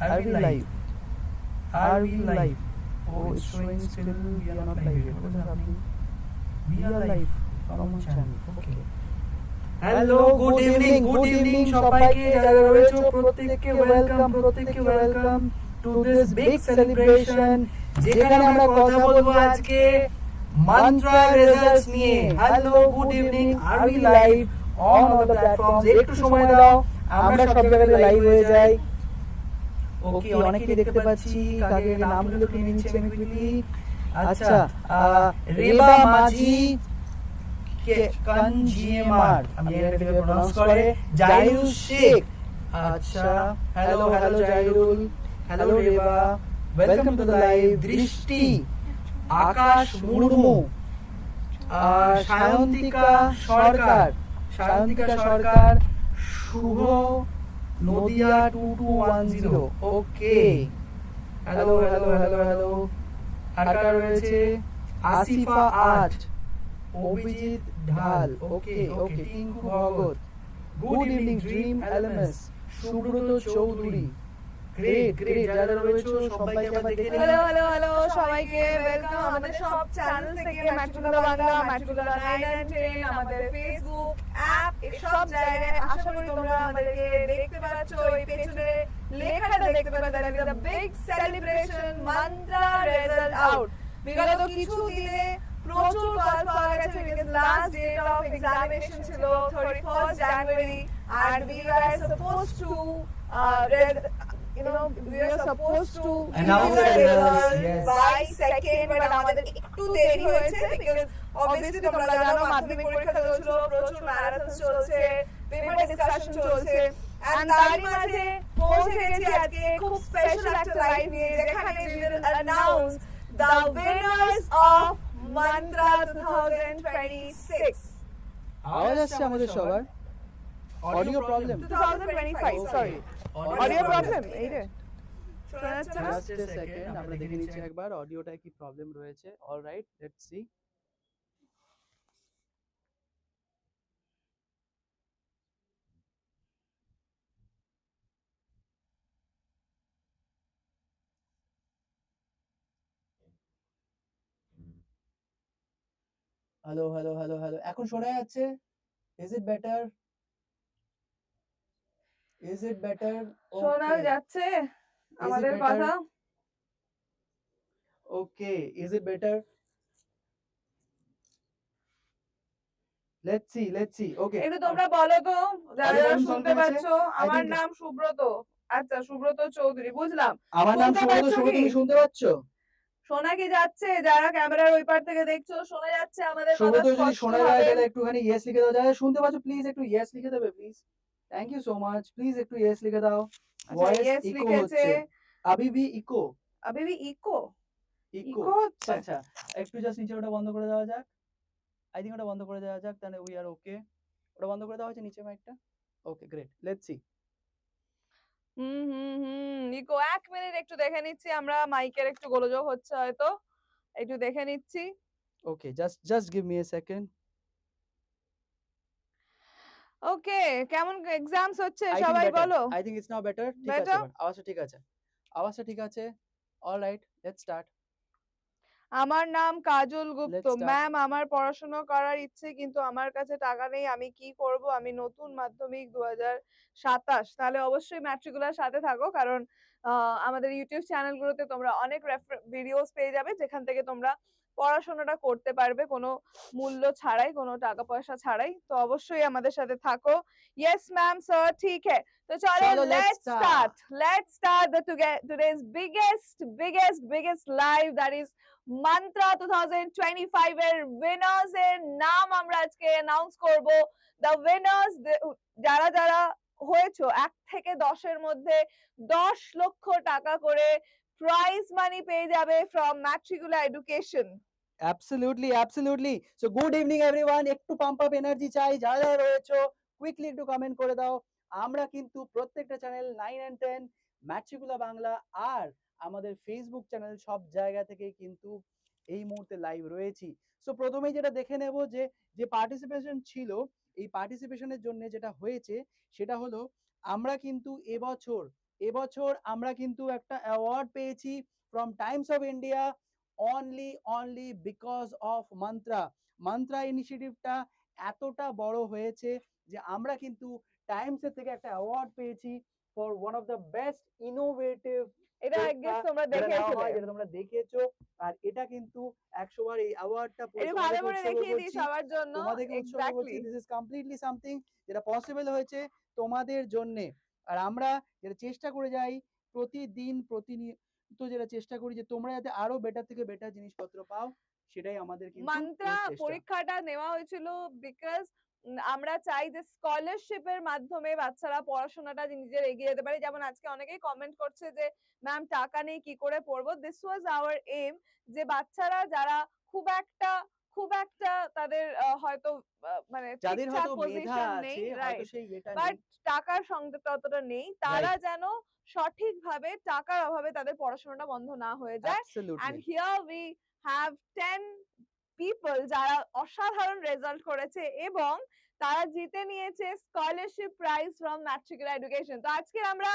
Are we live? Are we live? Oh, it's showing still we are not live yet. What is happening? We are live from channel. Okay. Hello good evening good evening সবাইকে যারা রয়েছে প্রত্যেককে welcome প্রত্যেককে welcome to this big celebration যেখানে আমরা কথা বলব আজকে মন্ত্রা রেজাল্টস নিয়ে hello good evening are we live on all the platforms একটু সময় দাও আমরা সব জায়গায় লাইভ হয়ে যাই ওকে অনেকেই দেখতে পাচ্ছি? কাকে নামগুলো কি নিচ্ছে আমি কুইকলি আচ্ছা রেবা মাঝি কনজিএমআর আমি কীভাবে প্রনাউন্স করে। জাইরুল শেখ। আচ্ছা hello hello Jairul. Hello Reba. Welcome to the live Drishti. Akash Murmu. Sayantika Sarkar. Sayantika Sarkar. Shubho Nadia two two one zero okay. Hello hello hello hello আর রয়েছে? আসিফা আট। Abhijit Dhal. Okay okay Tinku Bhagat. Good evening dream LMS Subrata Chowdhury. Facebook app জায়গায় আশা করি তোমরা আমাদেরকে দেখতে পাচ্ছ। এই পেছনে লেখাটা বিগত কিছু দিনে প্রচুর কল পাওয়া গেছে because last date of examination ছিল 31st January and we were supposed to uh, you know, we were supposed to Announce the results, yes. by second, but আমাদের একটু দেরি হয়েছে because obviously তোমরা জানো মাধ্যমিক পরীক্ষা চলছিল প্রচুর ম্যারাথন চলছে পেপার ডিসকাশন চলছে and তারই মাঝে পৌঁছে আজকে খুব স্পেশাল একটা লাইভ নিয়ে যেখানে we will announce the winners of Mantra 2026 আওয়াজ আসছে আমাদের সবার audio problem 2025 sorry. Audio problem এই রে জাস্ট এ সেকেন্ড আমরা দেখে নিচ্ছি একবার অডিওটায় কি প্রবলেম রয়েছে alright let's see hello hello hello hello এখন শোনা যাচ্ছে is it better is it better শোনা যাচ্ছে আমাদের better? কথা Okay, is it better? Let's see, let's see. Okay. একটু তোমরা বলো তো যারা শুনতে পাচ্ছ আমার নাম সুব্রত আচ্ছা সুব্রত চৌধুরী বুঝলাম আমার নাম শুনতে সুব্রত পাচ্ছ শুভ কি? তুমি শুনতে পাচ্ছ শোনা কি যাচ্ছে যারা ক্যামেরার ওই পার থেকে দেখছ শোনা যাচ্ছে আমাদের কথা সুব্রত যদি শোনা যায়? তাহলে একটুখানি ইয়েস লিখে দাও যারা শুনতে পাচ্ছ প্লিজ একটু ইয়েস লিখে দেবে please thank you so much please একটু ইয়েস লিখে দাও। আচ্ছা ভয়েস ইয়েস ইকো হচ্ছে। আবি B eco আবিবি eco eco eco হচ্ছে? আচ্ছা একটু জাস্ট নিচে ওটা বন্ধ করে দেওয়া যাক। আই থিঙ্ক ওটা বন্ধ করে দেওয়া যাক তাহলে উই আর ওকে ওটা বন্ধ করে দেওয়া হচ্ছে নিচে মাইকটা okay great let's see hmm hmm hmm. Echo এক মিনিট একটু দেখে নিচ্ছি আমরা মাইকের একটু গোলযোগ হচ্ছে হয়তো। একটু দেখে নিচ্ছি। Okay just just give me a second okay কেমন এক্সামস হচ্ছে সবাই বলো? I think it's now better. ঠিক আছে আওয়াজটা ঠিক আছে। আওয়াজটা ঠিক আছে। Right, let's start. আমার নাম কাজল গুপ্ত। ম্যাম আমার পড়াশোনা করার ইচ্ছে কিন্তু আমার কাছে টাকা নেই। আমি কি করব? আমি নতুন মাধ্যমিক দু সাতাশ। তাহলে অবশ্যই ম্যাট্রিকুলার সাথে থাকো কারণ আমাদের ইউটিউব চ্যানেলগুলোতে তোমরা অনেক ভিডিওস পেয়ে যাবে যেখান থেকে তোমরা পড়াশোনাটা করতে পারবে কোনো মূল্য ছাড়াই কোনো টাকা পয়সা ছাড়াই। তো অবশ্যই আমাদের সাথে থাকো। ইয়েস ম্যাম স্যার ঠিক হ্যাঁ। তো চলো let's. Start let's start the today's biggest biggest biggest live that is Mantra 2025 এর উইনার্স এর নাম আমরা আজকে অ্যানাউন্স করব। দ্য উইনার্স যারা যারা হয়েছো এক থেকে দশের মধ্যে দশ লক্ষ টাকা করে প্রাইজ মানি পেয়ে যাবে from Matricula education Absolutely, absolutely. So good evening everyone. একটু পাম্প আপ এনার্জি চাই যারা যারা রয়েছো কুইকলি একটু কমেন্ট করে দাও আমরা কিন্তু প্রত্যেকটা channel nine and ten Matricula Bangla আর আমাদের ফেসবুক চ্যানেল সব জায়গা থেকে কিন্তু এই মুহূর্তে লাইভ রয়েছি সো প্রথমেই যেটা দেখে নেব যে যে পার্টিসিপেশন ছিল এই পার্টিসিপেশনের জন্য যেটা হয়েছে সেটা হলো আমরা কিন্তু এবছর এবছর আমরা কিন্তু একটা অ্যাওয়ার্ড পেয়েছি from Times of India only only because of Mantra Mantra ইনিশিয়েটিভটা এতটা বড় হয়েছে যে আমরা কিন্তু টাইমস এর থেকে একটা অ্যাওয়ার্ড পেয়েছি for one of the best innovative এটা তোমরা যেটা তোমরা দেখেছ। আর এটা কিন্তু একশো বার এই অ্যাওয়ার্ডটা একটু ভালো করে দেখিয়ে দিই সবার জন্য। তোমাদেরকে উৎসর্গ করছি। Exactly this is completely something যেটা পসিবল হয়েছে তোমাদের জন্য। আর আমরা যেটা চেষ্টা করে যাই প্রতিদিন প্রতিনিয়ত যেটা চেষ্টা করি যে তোমরা যাতে আরও বেটার থেকে বেটার জিনিসপত্র পাও সেটাই আমাদের কিন্তু মন্ত্রা পরীক্ষাটা নেওয়া হয়েছিল বিকজ আমরা চাই যে স্কলারশিপের মাধ্যমে বাচ্চারা পড়াশোনাটা নিজের এগিয়ে যেতে পারে। যেমন আজকে অনেকেই কমেন্ট করছে যে ম্যাম টাকা নেই কি করে পড়ব? দিস ওয়াজ আওয়ার এম যে বাচ্চারা যারা খুব একটা খুব একটা তাদের হয়তো মানে যাদের হয়তো মেধা আছে হয়তো সেই এটা বাট টাকার সংযোগ ততটা নেই। তারা যেন সঠিকভাবে টাকার অভাবে তাদের পড়াশোনাটা বন্ধ না হয়ে যায়। Absolutely here we have 10 people যারা অসাধারণ রেজাল্ট করেছে এবং তারা জিতে নিয়েছে scholarship prize from Matricular education তো আজকে আমরা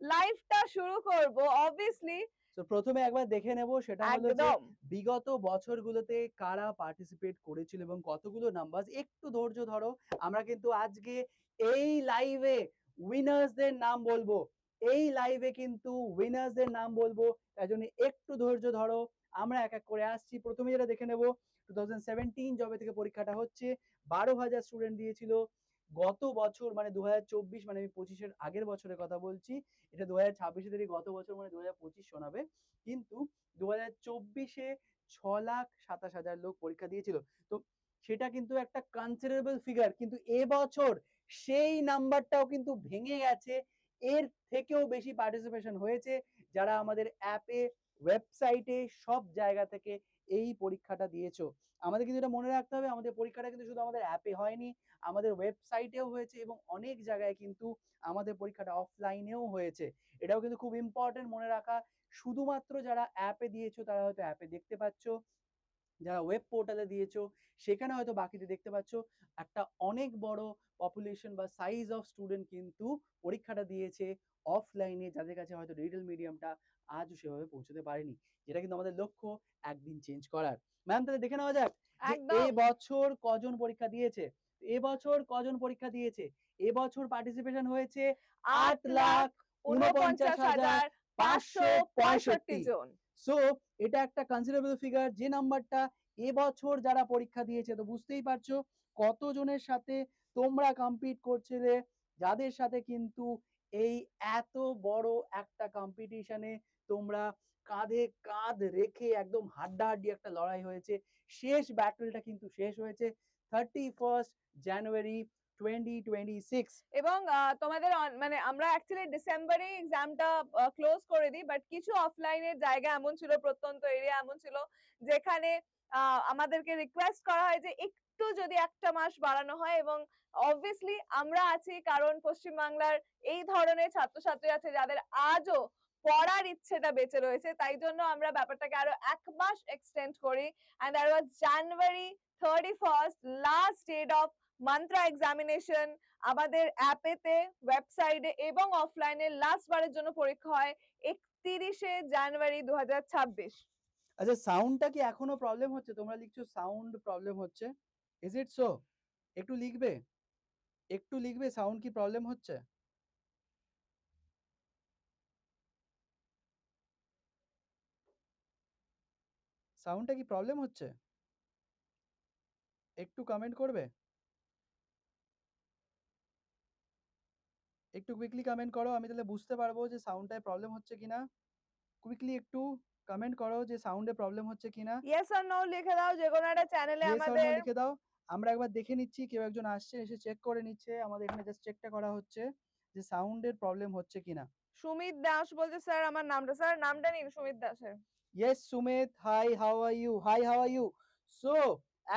লাইভটা শুরু করব। অবভিয়াসলি তো প্রথমে একবার দেখে নেব সেটা হলো যে বিগত বছরগুলোতে কারা পার্টিসিপেট করেছিল এবং কতগুলো নাম্বার একটু ধৈর্য ধরো আমরা কিন্তু আজকে এই লাইভে উইনার্সদের নাম বলব। এই লাইভে কিন্তু উইনার্সদের নাম বলব তাই জন্য একটু ধৈর্য ধরো। আমরা এক এক করে আসছি। প্রথমে যেটা দেখে নেব টু থাউজেন্ড সেভেন্টিন জবে থেকে পরীক্ষাটা হচ্ছে বারো হাজার স্টুডেন্ট দিয়েছিল। গত বছর মানে দু হাজার চব্বিশ মানে আমি পঁচিশের আগের বছরের কথা বলছি, এটা দু হাজার ছাব্বিশে থেকে গত বছর মানে দু হাজার পঁচিশ শোনাবে। কিন্তু দু হাজার চব্বিশে ছ লাখ সাতাশ হাজার লোক পরীক্ষা দিয়েছিল। তো সেটা কিন্তু একটা কনসিডারেবল ফিগার কিন্তু এবছর সেই নাম্বারটাও কিন্তু ভেঙে গেছে। এর থেকেও বেশি পার্টিসিপেশন হয়েছে যারা আমাদের অ্যাপে ওয়েবসাইটে সব জায়গা থেকে এই পরীক্ষাটা দিয়েছ। আমাদের কিন্তু এটা মনে রাখতে হবে, আমাদের পরীক্ষাটা কিন্তু শুধু আমাদের অ্যাপে হয়নি, আমাদের ওয়েবসাইটেও হয়েছে এবং অনেক জায়গায় কিন্তু আমাদের পরীক্ষাটা অফলাইনেও হয়েছে। এটাও কিন্তু খুব ইম্পর্টেন্ট মনে রাখা। শুধুমাত্র যারা অ্যাপে দিয়েছ, তারা হয়তো অ্যাপে দেখতে পাচ্ছ, যারা ওয়েব পোর্টালে দিয়েছ, সেখানে হয়তো বাকিতে দেখতে পাচ্ছ, একটা অনেক বড় পপুলেশন বা সাইজ অফ স্টুডেন্ট কিন্তু পরীক্ষাটা দিয়েছে। অফলাইনে যাদের কাছে হয়তো ডিজিটাল মিডিয়ামটা আজও সেভাবে পৌঁছতে পারেনি যেটা কিন্তু আমাদের লক্ষ্য একদিন চেঞ্জ করার। ম্যাম তাহলে দেখে নেওয়া যাক এবছর কজন পরীক্ষা দিয়েছে? এবছর কজন পরীক্ষা দিয়েছে? এবছর পার্টিসিপেশন হয়েছে আট লাখ উনপঞ্চাশ হাজার পাঁচশো পঁয়ষট্টি। জন। সো এটা একটা কনসিডারেবল ফিগার যে নাম্বারটা এবছর যারা পরীক্ষা দিয়েছে তো বুঝতেই পারছ কতজনের সাথে তোমরা কম্পিট করছিলে যাদের সাথে কিন্তু এই এত বড় একটা কম্পিটিশনে তোমরা কাঁধে কাঁধ রেখে একদম হাড্ডাহাড্ডি একটা লড়াই হয়েছে। শেষ ব্যাটলটা কিন্তু শেষ হয়েছে thirty first January twenty twenty six এবং তোমাদের মানে আমরা অ্যাকচুয়ালি ডিসেম্বরে এক্সামটা ক্লোজ করে দিই বাট কিছু অফলাইনের জায়গা এমন ছিল, প্রত্যন্ত এরিয়া এমন ছিল, যেখানে আমাদেরকে রিকোয়েস্ট করা হয় যে একটু যদি একটা মাস বাড়ানো হয় এবং অবভিয়াসলি আমরা আছি কারণ পশ্চিমবাংলার এই ধরনের ছাত্রছাত্রী আছে যাদের আজও পড়ার ইচ্ছেটা বেঁচে রয়েছে। তাই জন্য আমরা ব্যাপারটাকে আরও এক মাস এক্সটেন্ড করি। And that was January thirty first last date of Mantra examination আমাদের অ্যাপেতে ওয়েবসাইটে এবং অফলাইনে লাস্ট বারের জন্য পরীক্ষা হয় একত্রিশে জানুয়ারি দু হাজার ছাব্বিশ। আচ্ছা সাউন্ডটা কি এখনও প্রবলেম হচ্ছে? তোমরা লিখছো সাউন্ড প্রবলেম হচ্ছে। ইজ ইট সো একটু লিখবে? একটু লিখবে সাউন্ড কি প্রবলেম হচ্ছে? সাউন্ডটা কি প্রবলেম হচ্ছে? একটু কমেন্ট করবে? একটু কুইকলি কমেন্ট করো আমি তাহলে বুঝতে পারব যে সাউন্ডটায় প্রবলেম হচ্ছে কিনা। কুইকলি একটু কমেন্ট করো যে সাউন্ডে প্রবলেম হচ্ছে কিনা। ইয়েস আর নো লিখে দাও যে কোনো একটা চ্যানেলে Yes or no আমাদের লিখে দাও। আমরা একবার দেখে নিচ্ছি কেউ একজন আসছে এসে চেক করে নিচ্ছে আমাদের এখানে জাস্ট চেকটা করা হচ্ছে যে সাউন্ডের প্রবলেম হচ্ছে কিনা। সুমিত দাস বলছে স্যার আমার নামটা স্যার নামটা নিন সুমিত দাসের। Yes Sumit hi how are you hi how are you so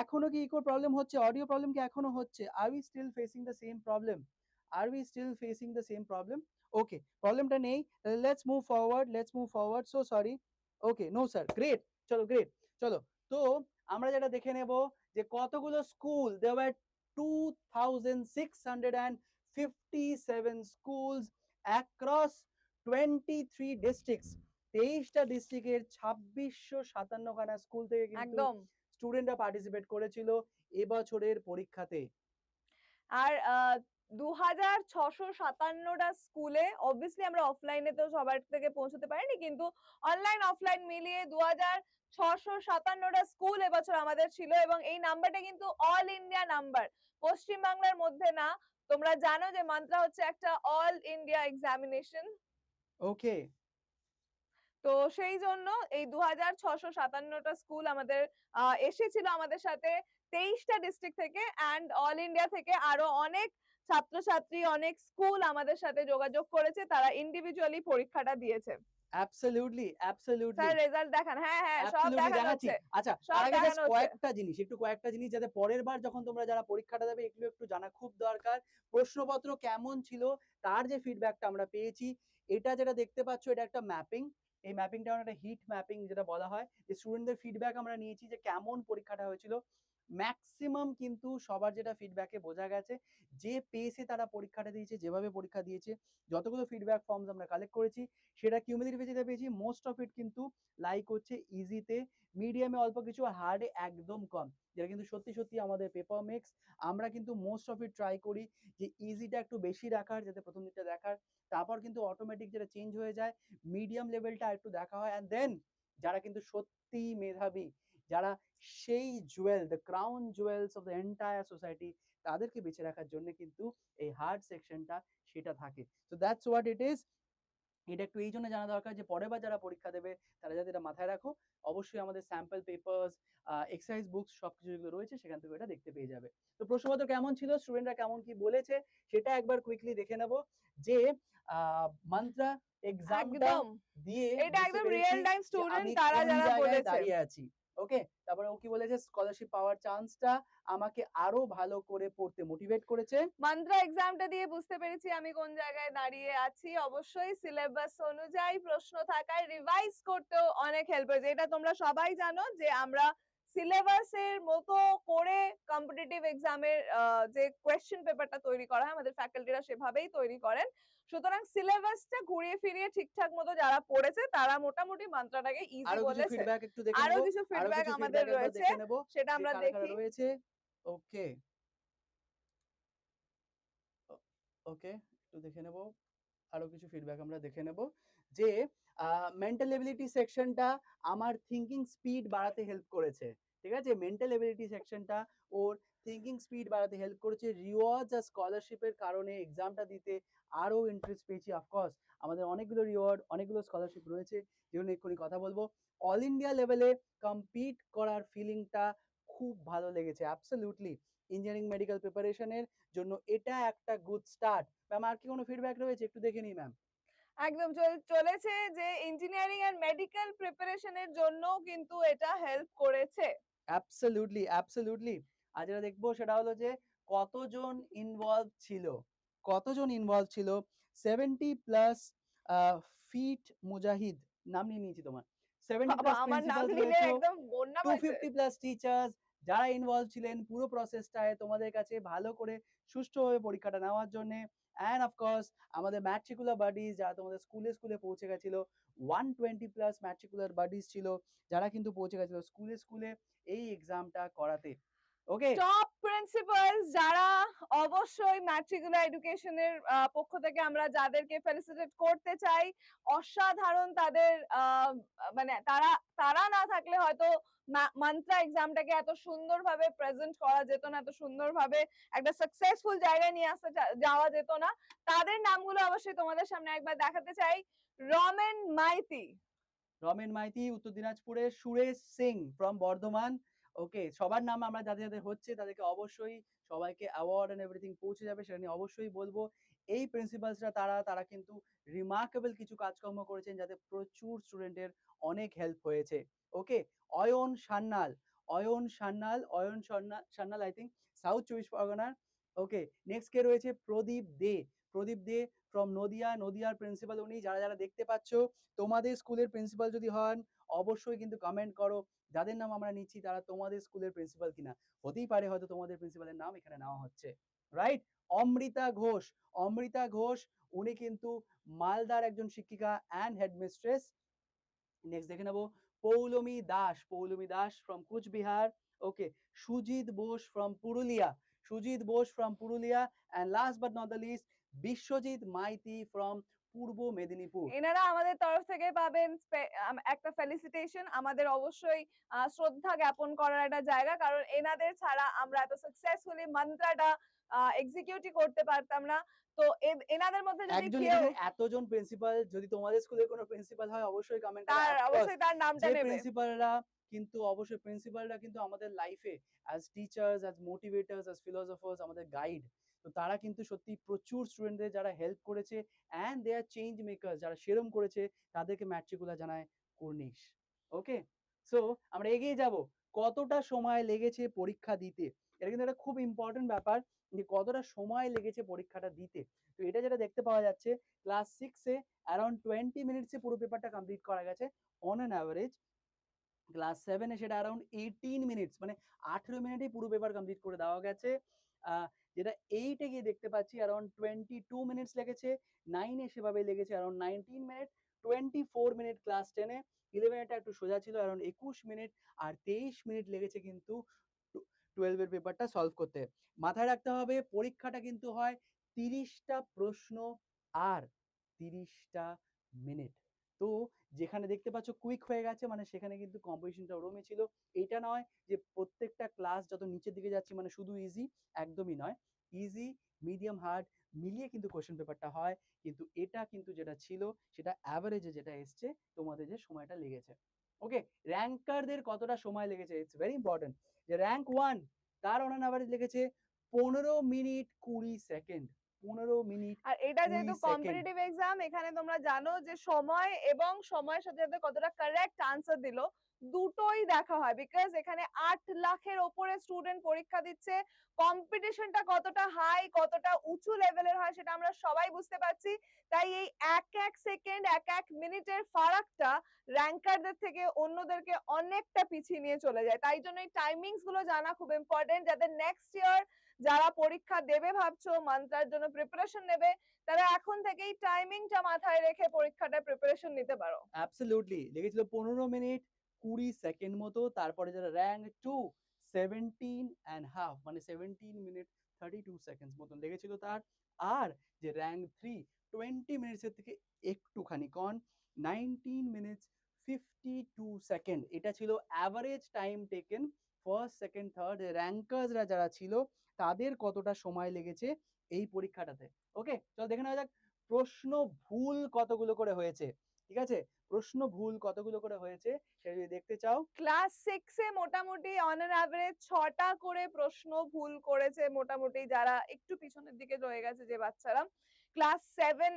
এখনও কি ইকো প্রবলেম হচ্ছে? অডিও প্রবলেম কি এখনও হচ্ছে? Are we still facing the same problem are we still facing the same problem okay প্রবলেমটা নেই। Let's move forward let's move forward so sorry okay no sir great চলো great চলো তো আমরা যেটা দেখে নেব যে কতগুলো স্কুল দেওয়ার two thousand six hundred and fifty seven schools across twenty three districts তেইশটা ডিস্ট্রিক্টের ছাব্বিশশো সাতান্নখানা স্কুল থেকে কিন্তু স্টুডেন্টরা পার্টিসিপেট করেছিল এবছরের পরীক্ষাতে। আর দু হাজার ছশো সাতান্নটা স্কুলে অবভিয়াসলি আমরা অফলাইনে তো সবার থেকে পৌঁছতে পারিনি কিন্তু অনলাইন অফলাইন মিলিয়ে দু হাজার ছশো সাতান্নটা স্কুল এবছর আমাদের ছিল এবং এই নাম্বারটা কিন্তু অল ইন্ডিয়া নাম্বার। পশ্চিমবাংলার মধ্যে না তোমরা জানো যে মান্ত্রা হচ্ছে একটা অল ইন্ডিয়া এক্সামিনেশন। ওকে। তো সেই জন্য এই দু হাজার ছশো সাতান্নটা স্কুল আমাদের এসেছিল আমাদের সাথে তেইশটা ডিস্ট্রিক্ট থেকে অ্যান্ড অল ইন্ডিয়া থেকে আরও অনেক ছাত্রছাত্রী অনেক স্কুল আমাদের সাথে যোগাযোগ করেছে তারা ইন্ডিভিজুয়ালি পরীক্ষাটা দিয়েছে। অ্যাবসলিউটলি অ্যাবসলিউটলি স্যার রেজাল্ট দেখান। হ্যাঁ হ্যাঁ সব দেখানো দেখাচ্ছি। হচ্ছে। আচ্ছা আগে হচ্ছে। কয়েকটা জিনিস একটু কয়েকটা জিনিস যাতে পরের বার যখন তোমরা যারা পরীক্ষাটা দেবে এগুলো একটু জানা খুব দরকার। প্রশ্নপত্র কেমন ছিল তার যে ফিডব্যাকটা আমরা পেয়েছি এটা যেটা দেখতে পাচ্ছ এটা একটা ম্যাপিং এই ম্যাপিংটা একটা হিট ম্যাপিং যেটা বলা হয় যে স্টুডেন্টদের ফিডব্যাক আমরা নিয়েছি যে কেমন পরীক্ষাটা হয়েছিল। ম্যাক্সিমাম কিন্তু সবার যেটা ফিডব্যাকে বোঝা গেছে, যে পেসে তারা পরীক্ষাটা দিয়েছে, যেভাবে পরীক্ষা দিয়েছে, যতগুলো ফিডব্যাক ফর্মস আমরা কালেক্ট করেছি, সেটা কিউমিলেটিভ যেটা পেয়েছি মোস্ট অফ ইট কিন্তু লাইক হচ্ছে ইজিতে মিডিয়ামে অল্প কিছু, আর হার্ডে একদম কম। যেটা কিন্তু সত্যি সত্যি আমাদের পেপার মিক্স আমরা কিন্তু মোস্ট অফ ইট ট্রাই করি যে ইজিটা একটু বেশি রাখার, যাতে প্রথম দিকটা দেখার, তারপর কিন্তু অটোমেটিক যেটা চেঞ্জ হয়ে যায় মিডিয়াম লেভেলটা একটু দেখা হয় অ্যান্ড দেন যারা কিন্তু সত্যি মেধাবী যারা সেই jewel the crown jewels of the entire society তাদেরকে বেঁচে রাখার জন্য কিন্তু এই হার্ড সেকশনটা সেটা থাকে। So that's what it is এটা একটু এই জন্য জানা দরকার যে পরের বার যারা পরীক্ষা দেবে তারা যাতে এটা মাথায় রাখো অবশ্যই আমাদের স্যাম্পল পেপার্স এক্সারসাইজ বুকস সবকিছু যেগুলো রয়েছে সেখান থেকে এটা দেখতে পেয়ে যাবে। তো প্রশ্নপত্র কেমন ছিল? স্টুডেন্টরা কেমন কি বলেছে? সেটা একবার কুইকলি দেখে নেব যে মন্ত্রা একদম। দিয়ে এটা একদম রিয়েল টাইম স্টুডেন্ট তারা যারা বলেছে। দাঁড়িয়ে আছি। ওকে তারপরে ও কি বলেছে? স্কলারশিপ পাওয়ার চান্সটা আমাকে আরও ভালো করে পড়তে মোটিভেট করেছে। মান্দ্রা এক্সামটা দিয়ে বুঝতে পেরেছি আমি কোন জায়গায় দাঁড়িয়ে আছি। অবশ্যই সিলেবাস অনুযায়ী প্রশ্ন থাকায় রিভাইজ করতেও অনেক হেল্প হয়েছে এটা তোমরা সবাই জানো যে আমরা সিলেবাসের মতো করে কম্পিটিটিভ এক্সামের যে কোয়েশ্চেন পেপারটা তৈরি করা হয় আমাদের ফ্যাকাল্টিরা সেভাবেই তৈরি করেন। সুতরাং সিলেবাসটা ঘুরিয়ে ফিরিয়ে ঠিকঠাক মতো যারা পড়েছে তারা মোটামুটি মন্ত্রাটাকে ইজি আরও কিছু বলেছে একটু দেখে আরও কিছু ফিডব্যাক আমাদের রয়েছে সেটা আমরা দেখি। রয়েছে। ওকে ওকে একটু দেখে নেব আরও কিছু ফিডব্যাক আমরা দেখে নেব যে মেন্টাল এবিলিটি সেকশনটা আমার থিঙ্কিং স্পিড বাড়াতে হেল্প করেছে, ঠিক আছে? মেন্টাল এবিলিটি সেকশনটা ওর থিঙ্কিং স্পিড বাড়াতে হেল্প করেছে। রিওয়ার্ডস আর স্কলারশিপের কারণে এক্সামটা দিতে আরও ইন্টারেস্ট পেয়েছি অফকোর্স আমাদের অনেকগুলো রিওয়ার্ড অনেকগুলো স্কলারশিপ রয়েছে। যেগুলো এক্ষুনি কথা বলব। অল ইন্ডিয়া লেভেলে কম্পিট করার ফিলিংটা খুব ভালো লেগেছে অ্যাবসলিউটলি ইঞ্জিনিয়ারিং মেডিকেল প্রিপারেশনের জন্য এটা একটা গুড স্টার্ট ম্যাম আর কি কোনো ফিডব্যাক রয়েছে? একটু দেখে নিই ম্যাম একদম চলেছে যে ইঞ্জিনিয়ারিং এন্ড মেডিকেল প্রিপারেশনের জন্য কিন্তু এটা হেল্প করেছে। অ্যাবসলিউটলি অ্যাবসলিউটলি আর যেটা দেখব সেটা হলো যে কতজন ইনভলভ ছিল কতজন ইনভলভ ছিল? সেভেন্টি প্লাস ফিট মুজাহিদ নাম নিয়ে নিয়েছি তোমার। Seventy plus two fifty plus teachers যারা ইনভলভ ছিলেন পুরো প্রসেসটায় তোমাদের কাছে ভালো করে সুষ্ঠুভাবে পরীক্ষাটা নেওয়ার জন্য। অ্যান্ড অফকোর্স আমাদের ম্যাট্রিকুলার বাডিজ যারা তোমাদের স্কুলে স্কুলে পৌঁছে গেছিল one twenty plus matricular buddies ছিল, যারা কিন্তু পৌঁছে গেছিল স্কুলে স্কুলে এই এক্সামটা করাতে। ওকে টপ প্রিন্সিপাল যারা অবশ্যই ম্যাট্রিকুলার এডুকেশনের পক্ষ থেকে আমরা যাদেরকে ফেলিসিটেট করতে চাই অসাধারণ তাদের মানে তারা তারা না থাকলে হয়তো মান্ত্রা এক্সামটাকে এত সুন্দরভাবে প্রেজেন্ট করা যেত না এত সুন্দরভাবে একটা সাকসেসফুল জায়গায় নিয়ে আসতে যাওয়া যেত না। তাদের নামগুলো অবশ্যই তোমাদের সামনে একবার দেখাতে চাই। রমেন মাইতি। রমেন মাইতি উত্তর দিনাজপুরের সুরেশ সিং ফ্রম বর্ধমান। ওকে, সবার নাম আমরা যাদের যাদের হচ্ছে তাদেরকে অবশ্যই সবাইকে অ্যাওয়ার্ড এন্ড এভরিথিং পৌঁছে যাবে সেটা নিয়ে অবশ্যই বলব। এই প্রিন্সিপালসরা তারা তারা কিন্তু রিমার্কেবল কিছু কাজকর্ম করেছেন যাতে প্রচুর স্টুডেন্টের অনেক হেল্প হয়েছে। Okay, Ayan Sanyal Ayan Sanyal Ayan Sanyal I think south চব্বিশ পরগনার ওকে নেক্সট কে রয়েছে প্রদীপ দে। প্রদীপ দে ফ্রম নদিয়া, নদিয়ার প্রিন্সিপাল উনি, যারা যারা দেখতে পাচ্ছ, তোমাদের স্কুলের প্রিন্সিপাল যদি হন, অবশ্যই কিন্তু কমেন্ট করো। যাদের নাম আমরা নিচ্ছি তারা তোমাদের স্কুলের প্রিন্সিপাল কিনা। হতেই পারে হয়তো তোমাদের প্রিন্সিপালের নাম এখানে নেওয়া হচ্ছে। রাইট অমৃতা ঘোষ। অমৃতা ঘোষ, উনি কিন্তু মালদার একজন শিক্ষিকা অ্যান্ড হেডমিস্ট্রেস নেক্সট দেখে নেব। Poulami Das. Poulami Das from Coochbehar. Okay Sujit Bose from Purulia. Sujit Bose from Purulia. And last but not the least Biswajit Maiti from Purba Medinipur. এনারা আমাদের তরফ থেকে পাবেন একটা ফেলিসিটেশন আমাদের অবশ্যই শ্রদ্ধা জ্ঞাপন করার একটা জায়গা কারণ এনাদের ছাড়া আমরা এত সাকসেসফুলি মন্ত্রাটা এক্সিকিউটই করতে পারতাম না। তো এনাদের মধ্যে যদি কেউ এতজন প্রিন্সিপাল যদি তোমাদের স্কুলের কোনো প্রিন্সিপাল হয় অবশ্যই কমেন্ট তার অবশ্যই তার নামটা নেবে। প্রিন্সিপালরা কিন্তু অবশ্যই প্রিন্সিপালরা কিন্তু আমাদের লাইফে as teachers as motivators as philosophers আমাদের গাইড তো তারা কিন্তু সত্যি প্রচুর স্টুডেন্টদের যারা হেল্প করেছে and they are change maker যারা সেরম করেছে, তাদেরকে ম্যাট্রিকুলা জানায় কর্নিশ ওকে সো আমরা এগিয়ে যাব। কতটা সময় লেগেছে পরীক্ষা দিতে? এটা কিন্তু একটা খুব ইম্পর্টেন্ট ব্যাপার যে কতটা সময় লেগেছে পরীক্ষাটা দিতে। তো এটা যেটা দেখতে পাওয়া যাচ্ছে ক্লাস সিক্সে অ্যারাউন্ড টোয়েন্টি মিনিটসে পুরো পেপারটা কমপ্লিট করা গেছে অন অ্যান অ্যাভারেজ ক্লাস সেভেনে সেটা অ্যারাউন্ড এইটিন মিনিটস মানে আঠেরো মিনিটেই পুরো পেপার কমপ্লিট করে দেওয়া গেছে। যেটা এইটে গিয়ে দেখতে পাচ্ছি অ্যারাউন্ড টোয়েন্টি টু মিনিটস লেগেছে নাইনে সেভাবে লেগেছে around nineteen minute twenty four minute class টেনে ইলেভেনটা একটু সোজা ছিল অ্যারাউন্ড একুশ মিনিট আর তেইশ মিনিট লেগেছে কিন্তু টুয়েলভের পেপারটা সলভ করতে। মাথায় রাখতে হবে, পরীক্ষাটা কিন্তু হয় তিরিশটা প্রশ্ন আর তিরিশটা মিনিট তো যেখানে দেখতে পাচ্ছ কুইক হয়ে গেছে মানে সেখানে কিন্তু কম্পিটিশনটা ওরমই ছিল। এটা নয় যে প্রত্যেকটা ক্লাস যত নিচের দিকে যাচ্ছি মানে শুধু ইজি একদমই নয়। ইজি মিডিয়াম হার্ড মিলিয়ে কিন্তু কোশ্চেন পেপারটা হয়। কিন্তু এটা কিন্তু যেটা ছিল, সেটা অ্যাভারেজে যেটা এসছে, তোমাদের যে সময়টা লেগেছে। ওকে র্যাঙ্কারদের কতটা সময় লেগেছে? ইটস ভেরি ইম্পর্টেন্ট যে র্যাঙ্ক ওয়ান তার অন অ্যাভারেজ লেগেছে পনেরো মিনিট কুড়ি সেকেন্ড পনেরো মিনিট আর এটা যেহেতু। কম্পিটিটিভ এক্সাম এখানে তোমরা জানো যে সময় এবং সময়ের সাথে সাথে কতটা কারেক্ট আনসার দিল দুটোই দেখা হয় বিকজ এখানে আট লাখের ওপরে স্টুডেন্ট পরীক্ষা দিচ্ছে। কম্পিটিশনটা কতটা হাই কতটা উঁচু লেভেলের হয় সেটা আমরা সবাই বুঝতে পারছি। তাই এই এক এক সেকেন্ড এক এক মিনিটের ফারাকটা র্যাঙ্কারদের থেকে অন্যদেরকে অনেকটা পিছিয়ে নিয়ে চলে যায়। তাই জন্য এই টাইমিংসগুলো জানা খুব ইম্পর্টেন্ট যাতে নেক্সট ইয়ার যারা পরীক্ষা দেবে ভাবছ, মন্ত্রার জন্য প্রিপারেশন নেবে, তারা এখন থেকেই টাইমিংটা মাথায় রেখে পরীক্ষাটা প্রিপারেশন নিতে পারো। অ্যাবসলিউটলি লেগেছিল পনেরো মিনিট কুড়ি সেকেন্ড মতো, তারপরে যারা rank two seventeen and half মানে seventeen minute thirty two seconds মতন লেগেছিল তার। আর যে র্যাঙ্ক থ্রি টোয়েন্টি মিনিটসের থেকে একটুখানি কন nineteen minutes fifty two second এটা ছিল average time taken first second third র্যাঙ্কার্সরা যারা ছিল, তাদের কতটা সময় লেগেছে এই পরীক্ষাটাতে। ওকে চল দেখে নেওয়া যাক, প্রশ্ন ভুল কতগুলো করে হয়েছে। ঠিক আছে? প্রশ্ন ভুল কতগুলো করে হয়েছে সেটা যদি দেখতে চাও। ক্লাস সিক্সে মোটামুটি অন অ্যাভারেজ ছটা করে প্রশ্ন ভুল করেছে মোটামুটি যারা একটু পিছনের দিকে রয়ে গেছে যে বাচ্চারা। ক্লাস সেভেন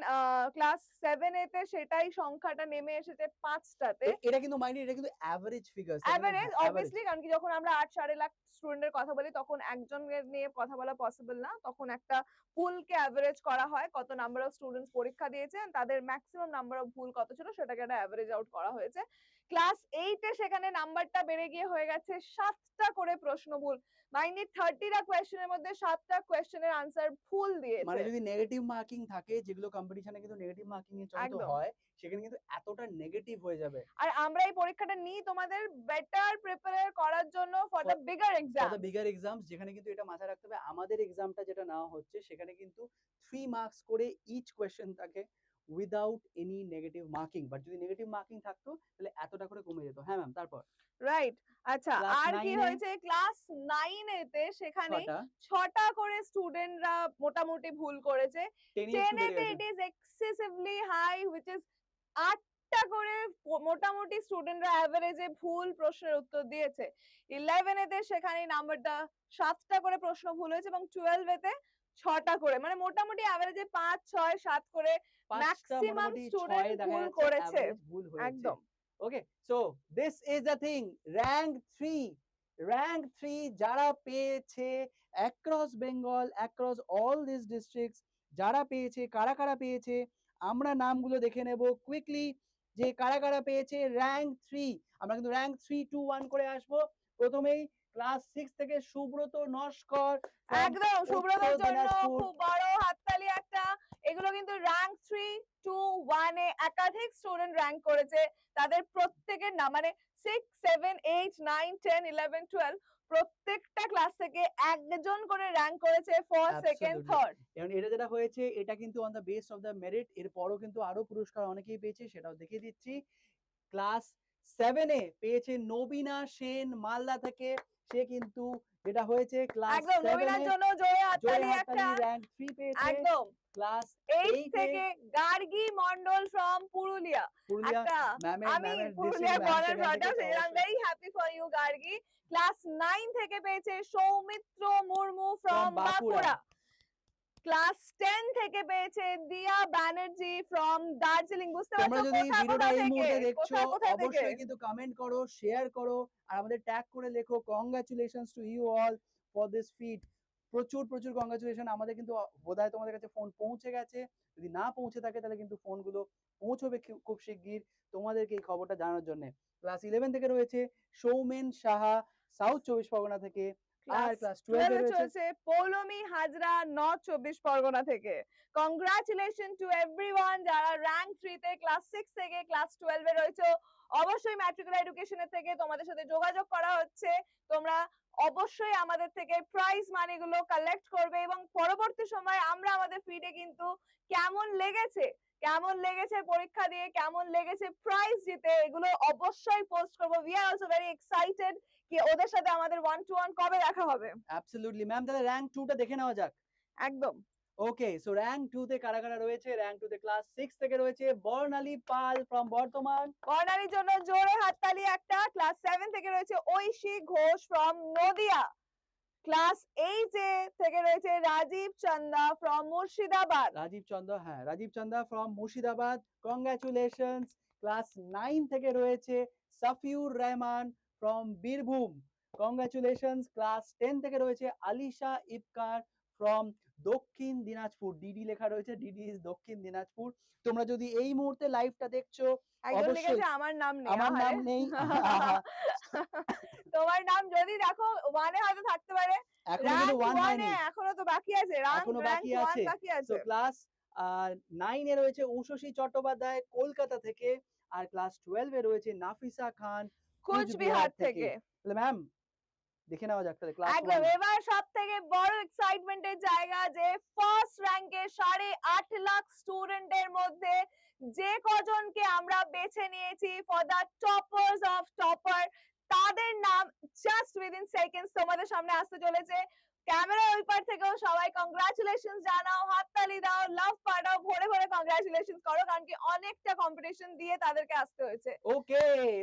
ক্লাস সেভেন এতে সেটাই সংখ্যাটা নেমে এসেছে পাঁচটাতে। এটা কিন্তু মাইন্ড এটা কিন্তু অ্যাভারেজ ফিগার অ্যাভারেজ অবভিয়াসলি কারণ কি যখন আমরা আট সাড়ে লাখ স্টুডেন্টের কথা বলি তখন একজনের নিয়ে কথা বলা পসিবল না। তখন একটা পুলকে অ্যাভারেজ করা হয় কত নাম্বার অফ স্টুডেন্টস পরীক্ষা দিয়েছে তাদের ম্যাক্সিমাম নাম্বার অফ ভুল কত ছিল সেটাকে একটা অ্যাভারেজ আউট করা হয়েছে। ক্লাস এইটে সেখানে নাম্বারটা বেড়ে গিয়ে হয়ে গেছে সাতটা করে প্রশ্ন ভুল। মাইন্ডে থার্টিটা কোয়েশ্চেনের মধ্যে সাতটা কোয়েশ্চেনের আনসার ভুল মানে যদি নেগেটিভ মার্কিং থাকে যেগুলো কম্পিটিশনে কিন্তু নেগেটিভ মার্কিং এর একদম। হয় সেখানে কিন্তু এতটা নেগেটিভ হয়ে যাবে। আর আমরা এই পরীক্ষাটা নিই তোমাদের বেটার প্রিপেয়ার করার জন্য for the bigger exam the bigger exams যেখানে কিন্তু এটা মাথায় রাখতে হবে আমাদের এক্সামটা যেটা নেওয়া হচ্ছে সেখানে কিন্তু থ্রি মার্কস করে ইচ কোয়েশ্চেন থাকে। Without any negative marking but যদি নেগেটিভ মার্কিং থাকতো তাহলে এতটা করে কমে যেত। হ্যাঁ ম্যাম তারপর? রাইট আচ্ছা আর কি হয়েছে? ক্লাস নাইন এতে সেখানে ছটা। করে স্টুডেন্টরা মোটামুটি ভুল করেছে। টেনে টেন একটু বেড়ে এতে গেছে। It is excessively high which is আটটা করে প- মোটামুটি স্টুডেন্টরা অ্যাভারেজে ভুল প্রশ্নের উত্তর দিয়েছে। ইলেভেন এতে সেখানে নাম্বারটা সাতটা করে প্রশ্ন ভুল হয়েছে এবং টুয়েলভ এতে ছটা করে মানে মোটামুটি অ্যাভারেজে পাঁচ ছয় সাত করে maximum student ভুল করেছে। একদম। Okay so this is the thing rank three rank three যারা পেয়েছে across Bengal across all this districts যারা পেয়েছে কারা কারা পেয়েছে আমরা নামগুলো দেখে নেব কুইকলি যে কারা কারা পেয়েছে র্যাঙ্ক থ্রি আমরা কিন্তু র্যাঙ্ক থ্রি টু ওয়ান করে আসব। প্রথমেই ক্লাস সিক্স থেকে সুব্রত নস্কর একদম সুব্রতর জন্য খুব বড় হাততালি একটা। এগুলো কিন্তু র্যাঙ্ক থ্রি টু ওয়ানে একাধিক স্টুডেন্ট র্যাঙ্ক করেছে। তাদের প্রত্যেকের নাম মানে six seven eight nine ten eleven twelve প্রত্যেকটা ক্লাস থেকে একজন করে র্যাঙ্ক করেছে ফার্স্ট সেকেন্ড থার্ড এবং এটা যেটা হয়েছে এটা কিন্তু on the base of the merit এরপরও কিন্তু আরও পুরস্কার অনেকেই পেয়েছে সেটাও দেখিয়ে দিচ্ছি। ক্লাস সেভেনে পেয়েছে নবীনা সেন মালদা থেকে। সে কিন্তু যেটা হয়েছে ক্লাস একদম নবীনার জন্য জোরে হাততালি একটা র্যাঙ্ক 3 পেয়েছে একদম। ক্লাস 8 থেকে গার্গী মন্ডল ফ্রম পুরুলিয়া। একটা আমি পুরুলিয়া বর্ডার সেই I very happy for you Gargi. Class 9 থেকে পেয়েছে সৌমিত্র মুর্মু ফ্রম বাঁকুড়া। ক্লাস 10 থেকে পেয়েছে দিয়া ব্যানার্জি ফ্রম দার্জিলিং। বুঝতে তোমরা পারছ যদি কোথা ভিডিওটা এই মুহূর্তে দেখছ অবশ্যই কিন্তু কমেন্ট করো শেয়ার করো আর আমাদের ট্যাগ করে লেখো congratulations to you all for this feat প্রচুর প্রচুর কংগ্রাচুলেশন আমাদের কিন্তু বোধহয় তোমাদের কাছে ফোন পৌঁছে গেছে। যদি না পৌঁছে থাকে তাহলে কিন্তু ফোনগুলো পৌঁছবে খুব শিগগির তোমাদেরকে এই খবরটা জানার জন্য। ক্লাস ইলেভেন থেকে রয়েছে সৌমেন সাহা সাউথ চব্বিশ পরগনা থেকে। আর ক্লাস টুয়েলভে 12 রয়েছে চলছে পৌলমি হাজরা নর্থ চব্বিশ পরগনা থেকে। কংগ্রাচুলেশন টু এভরিওয়ান যারা র্যাঙ্ক থ্রিতে ক্লাস থেকে ক্লাস টুয়েলভে রয়েছে। অবশ্যই ম্যাট্রিকুলার এডুকেশনের থেকে তোমাদের সাথে যোগাযোগ করা হচ্ছে। তোমরা অবশ্যই আমাদের থেকে প্রাইজ মানিগুলো কালেক্ট করবে এবং পরবর্তী সময় আমরা আমাদের ফিডে কিন্তু কেমন লেগেছে কেমন লেগেছে পরীক্ষা দিয়ে কেমন লেগেছে প্রাইজ জিতে এগুলো অবশ্যই পোস্ট করব। We are also very excited কি ওদের সাথে আমাদের ওয়ান টু ওয়ান কবে দেখা হবে? অ্যাবসলিউটলি ম্যাম তাহলে র্যাঙ্ক টুটা দেখে নেওয়া যাক। একদম। ওকে সো র্যাঙ্ক টু তে কারা কারা রয়েছে? র্যাঙ্ক টু তে ক্লাস সিক্স থেকে রয়েছে বর্ণালী পাল ফ্রম বর্ধমান। বর্ণালীর জন্য জোরে হাততালি একটা। ক্লাস সেভেন থেকে রয়েছে ঐশী ঘোষ ফ্রম নদিয়া। ক্লাস এইটে থেকে রয়েছে রাজীব চন্দা ফ্রম মুর্শিদাবাদ। রাজীব চন্দা হ্যাঁ Rajib Chanda from Murshidabad congratulations class nine থেকে রয়েছে Safiur Rahman from Birbhum. Congratulations class ten থেকে রয়েছে আলিশা ইফকার ফ্রম দক্ষিণ দিনাজপুর ডিডি লেখা রয়েছে ডিডি ইজ দক্ষিণ দিনাজপুর। তোমরা যদি এই মুহূর্তে লাইভটা দেখছ অবশ্যই। আমার নাম নেই আমার নাম নেই। তোমার নাম যদি দেখো ওয়ানে হয়তো থাকতে পারে। এখনও ওয়ান ওয়ানে এখনও তো বাকি আছে। এখনও বাকি আছে। তো ক্লাস নাইনে রয়েছে উষসী চট্টোপাধ্যায় কলকাতা থেকে। আর ক্লাস টুয়েলভে রয়েছে নাফিসা খান কোচবিহার থেকে। ম্যাম দেখে নেওয়া যাক তাহলে ক্লাস একদম এবার সব থেকে বড় এক্সাইটমেন্টের জায়গা যে ফার্স্ট র্যাঙ্কে সাড়ে আট লাখ স্টুডেন্টের মধ্যে যে কজনকে আমরা বেছে নিয়েছি for the toppers of topper তাদের নাম জাস্ট উইদিন সেকেন্ডস তোমাদের সামনে আসতে চলেছে। ক্যামেরা ওই পার থেকেও সবাই কংগ্রাচুলেশন জানাও হাততালি দাও লাভ পাঠাও ভরে ভরে কংগ্রাচুলেশন করো কারণ কি অনেকটা কম্পিটিশন দিয়ে তাদেরকে আসতে হয়েছে। Okay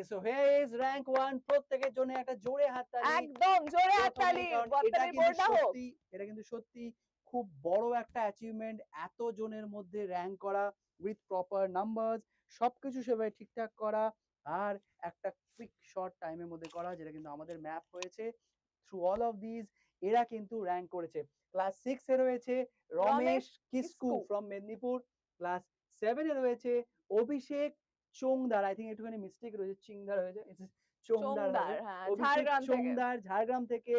so here is rank 1 প্রত্যেকের জন্য একটা জোরে হাততালি। একদম জোরে হাততালি বত্তালি কিন্তু বোর্ডটা হোক সত্যি এটা কিন্তু সত্যি খুব বড় একটা অ্যাচিভমেন্ট এত জনের মধ্যে র্যাঙ্ক করা উইথ প্রপার নাম্বারস সবকিছু সেভাবে ঠিকঠাক করা আর একটা কুইক শর্ট টাইমের মধ্যে করা যেটা কিন্তু আমাদের ম্যাপ হয়েছে। থ্রু অল অফ দিস এরা কিন্তু র্যাঙ্ক করেছে। ক্লাস সিক্স এ রয়েছে Ramesh Kisku. From Medinipur. Class seven এ রয়েছে অভিষেক চোংদার আই থিঙ্ক একটুখানি মিস্টেক রয়েছে চিংদার হয়েছে চোংদার। হ্যাঁ অভিষেক ঝাড়গ্রাম থেকে। চোংদার ঝাড়গ্রাম থেকে।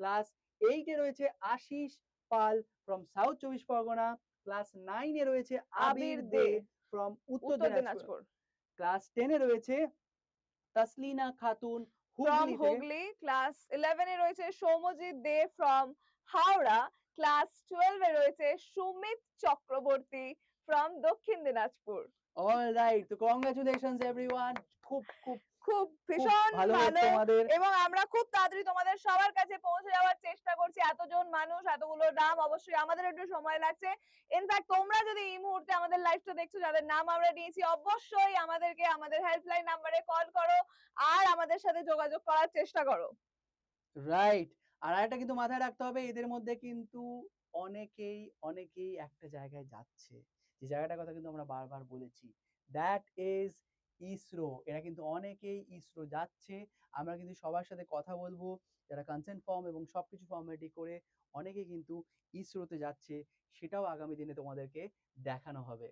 ক্লাস এইটে রয়েছে আশিস পাল ফ্রম সাউথ চব্বিশ পরগনা। ক্লাস নাইনে রয়েছে আবির দে ফ্রম উত্তর দিনাজপুর। ক্লাস টেনে রয়েছে Taslina Khatun from Hooghly class eleven এ রয়েছে Soumajit De from Howrah class twelve এ রয়েছে Sumit Chakraborty from Dakshin Dinajpur. All right তো কংগ্রাচুলেশনস এভরিওয়ান খুব খুব খুব ভীষণ ভালো এবং আমরা খুব তাড়াতাড়ি তোমাদের সবার কাছে পৌঁছে যাওয়ার চেষ্টা করছি। এতজন মানুষ এতগুলো নাম অবশ্যই আমাদের একটু সময় লাগছে। ইনফ্যাক্ট তোমরা যদি এই মুহূর্তে আমাদের লাইভটা দেখছ যাদের নাম আমরা নিয়েছি অবশ্যই আমাদেরকে আমাদের হেল্পলাইন নাম্বারে কল করো আর আমাদের সাথে যোগাযোগ করার চেষ্টা করো। রাইট আর একটা কিন্তু মাথায় রাখতে হবে এদের মধ্যে কিন্তু অনেকেই অনেকেই একটা জায়গায় যাচ্ছে। যে জায়গাটার কথা কিন্তু আমরা বারবার বলেছি। That is ISRO. এরা কিন্তু অনেকেই ইসরো যাচ্ছে। আমরা কিন্তু সবার সাথে কথা বলব। যারা কনসেন্ট ফর্ম এবং সবকিছু ফর্মালিটি করে অনেকে কিন্তু ইসরোতে যাচ্ছে। সেটাও আগামী দিনে তোমাদেরকে দেখানো হবে।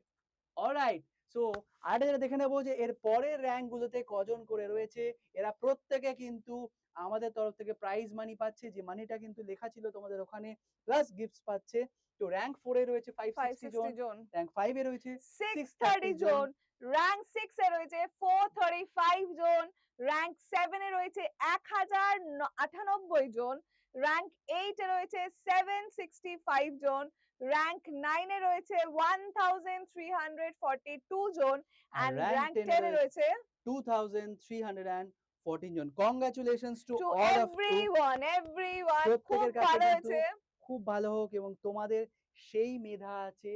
অলরাইট সো আরেকটা যেটা দেখে নেব যে এর পরের র্যাঙ্ক গুলোতে কজন করে রয়েছে, এরা প্রত্যেকে কিন্তু আমাদের তরফ থেকে প্রাইজ মানি পাচ্ছে। যে মানিটা কিন্তু লেখা ছিল তোমাদের ওখানে প্লাস গিফটস পাচ্ছে। তো র্যাঙ্ক ফোরে রয়েছে ফাইভ সিক্সটি জন র্যাঙ্ক ফাইভে রয়েছে সিক্স 630 থার্টি জন। র্যাঙ্ক সিক্স এ রয়েছে ফোর থার্টি ফাইভ জন র্যাঙ্ক সেভেন এ রয়েছে এক হাজার আটানব্বই জন র্যাঙ্ক এইট এ রয়েছে সেভেন সিক্সটি ফাইভ জন র্যাঙ্ক নাইন এ রয়েছে one thousand three hundred forty two John and rank 10 এ টেন এ রয়েছে two thousand three hundred and fourteen John. Congratulations to all of everyone everyone খুব ভালো হয়েছে। খুব ভালো হোক এবং তোমাদের সেই মেধা আছে,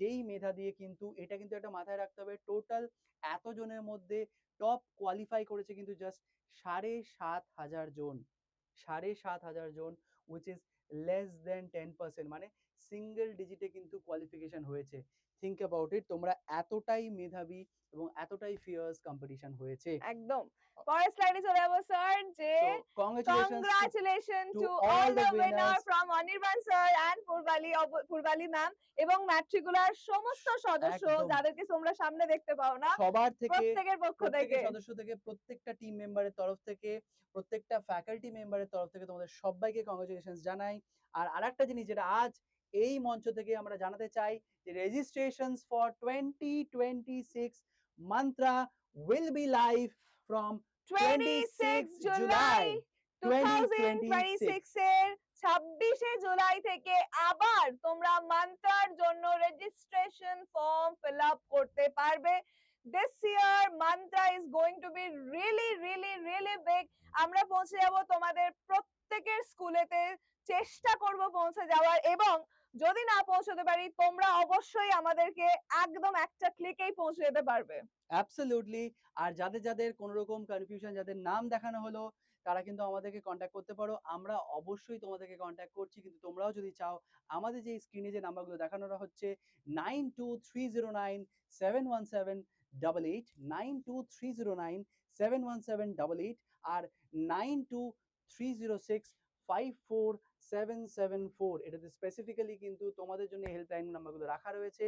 যেই মেধা দিয়ে কিন্তু এটা কিন্তু একটা মাথায় রাখতে হবে। টোটাল এতজনের মধ্যে টপ কোয়ালিফাই করেছে কিন্তু জাস্ট সাড়ে সাত হাজার জন। সাড়ে সাত হাজার জন which is less than ten percent মানে সিঙ্গেল ডিজিটে কিন্তু কোয়ালিফিকেশন হয়েছে। থিঙ্ক অ্যাবাউট ইট তোমরা এতটাই মেধাবী এবং এতটাই ফিয়ার্স কম্পিটিশন হয়েছে। একদম। পরের স্লাইডে চলে যাব স্যার যে congratulation the winner winners. from Anirban sir and Purvali of- Purvali ma'am এবং ম্যাট্রিকুলার সমস্ত সদস্য যাদেরকে তোমরা সামনে দেখতে পাও না সবার থেকে প্রত্যেকের পক্ষ থেকে। সদস্য থেকে প্রত্যেকটা টিম মেম্বারের তরফ থেকে প্রত্যেকটা ফ্যাকাল্টি মেম্বারের তরফ থেকে তোমাদের সবাইকে কংগ্রেচুলেশন জানাই। আর আরেকটা জিনিস যেটা আজ এই মঞ্চ থেকে আমরা জানাতে চাই যে registrations for twenty twenty six Mantra will be live from 26 July 2026 এর 26 জুলাই থেকে আবার তোমরা মান্ত্রার জন্য রেজিস্ট্রেশন ফর্ম ফিল আপ করতে পারবে। This year Mantra is going to be really really really big আমরা পৌঁছে যাব তোমাদের প্রত্যেকের স্কুলেতে। চেষ্টা করব পৌঁছে যাওয়ার এবং যদি না পৌঁছতে পারি, তোমরা অবশ্যই আমাদেরকে একদম একটা ক্লিকেই পৌঁছে যেতে পারবে। অ্যাবসলিউটলি আর যাদের যাদের কোনো রকম কনফিউশন যাদের নাম দেখানো হলো, তারা কিন্তু আমাদেরকে কন্ট্যাক্ট করতে পারো। আমরা অবশ্যই তোমাদেরকে কন্ট্যাক্ট করছি। কিন্তু তোমরাও যদি চাও, আমাদের যে স্ক্রিনে যে নাম্বারগুলো দেখানো হচ্ছে nine two three zero nine seven one seven double eight nine two three zero nine seven one seven double eight আর nine two three zero six five four seven seven four এটাতে স্পেসিফিক্যালি কিন্তু তোমাদের জন্য helpline নাম্বারগুলো রাখা রয়েছে।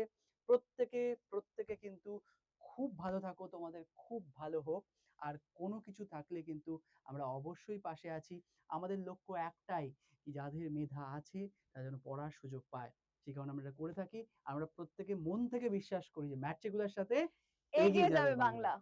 প্রত্যেকে প্রত্যেকে কিন্তু খুব ভালো থাকো তোমাদের খুব ভালো হোক। আর কোনো কিছু থাকলে কিন্তু আমরা অবশ্যই পাশে আছি। আমাদের লক্ষ্য একটাই কি যাদের মেধা আছে তারা যেন পড়ার সুযোগ পায়। সেই কারণে আমরা এটা করে থাকি। আমরা প্রত্যেকে মন থেকে বিশ্বাস করি যে ম্যাট্রিকুলার সাথে এগিয়ে যাবে বাংলা।